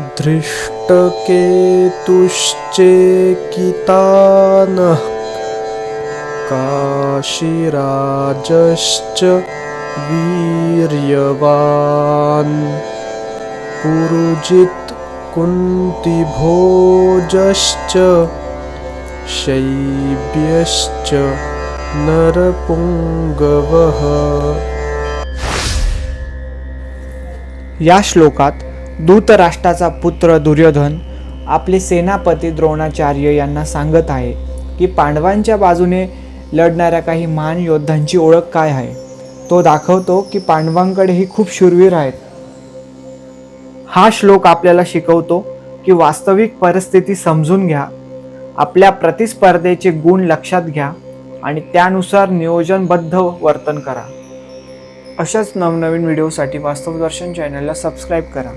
धृष्टकेतुश्चेकितानः काशीराजश्च वीर्यवान्। पुरुजित् कुन्तिभोजश्च शैब्यश्च नरपुङ्गवः। या श्लोकात दूतराष्ट्राचा पुत्र दुर्योधन आपले सेनापती द्रोणाचार्य यांना सांगत आहे की पांडवांच्या बाजूने लढणाऱ्या काही महान योद्धांची ओळख काय आहे? तो दाखवतो की पांडवांकडेही खूप शूरवीर आहेत. हा श्लोक आपल्याला शिकवतो की वास्तविक परिस्थिती समजून घ्या आपल्या प्रतिस्पर्धेचे गुण लक्षात घ्या आणि त्यानुसार नियोजनबद्ध वर्तन करा. अशाच नवनवीन व्हिडिओसाठी वास्तवदर्शन चॅनलला सबस्क्राईब करा.